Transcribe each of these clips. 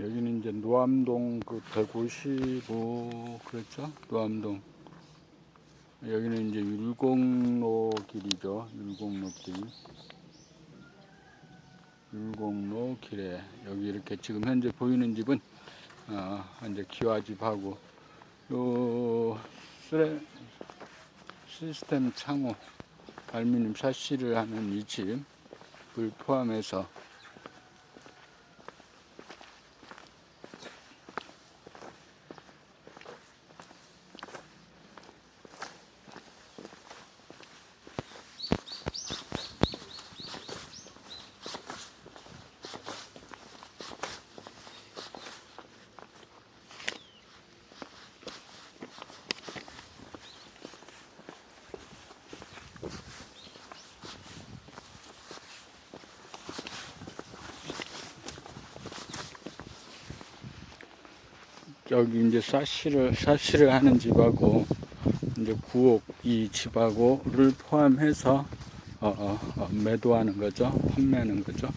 여기는 이제 노암동 그 155 그렇죠? 노암동. 여기는 이제 율곡로 길이죠. 율곡로 길. 율곡로 길에 여기 이렇게 지금 현재 보이는 집은 어, 이제 기와집하고 요 쓰레 시스템 창호 알루미늄 샤시를 하는 이 집 을 포함해서 여기 이제 사시를 사시를 하는 집하고 이제 구옥 이 집하고를 포함해서 어, 어, 어, 매도하는 거죠, 판매하는 거죠.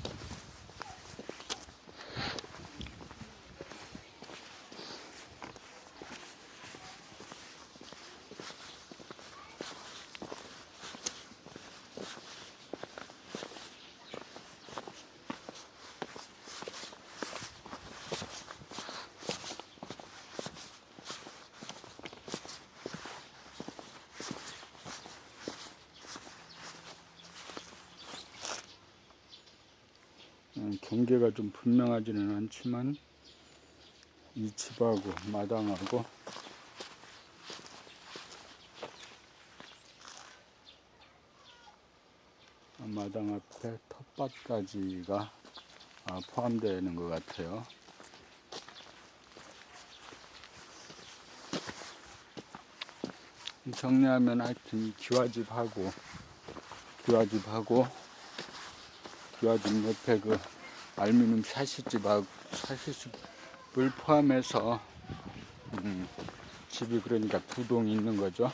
경계가 좀 분명하지는 않지만 이 집하고 마당하고 마당 앞에 텃밭까지가 아, 포함되는 것 같아요. 정리하면 하여튼 이 기와집하고 기와집하고 기와집 옆에 그 알루미늄 샤시집하고 샤시집을 포함해서 음, 집이 그러니까 두 동 있는 거죠.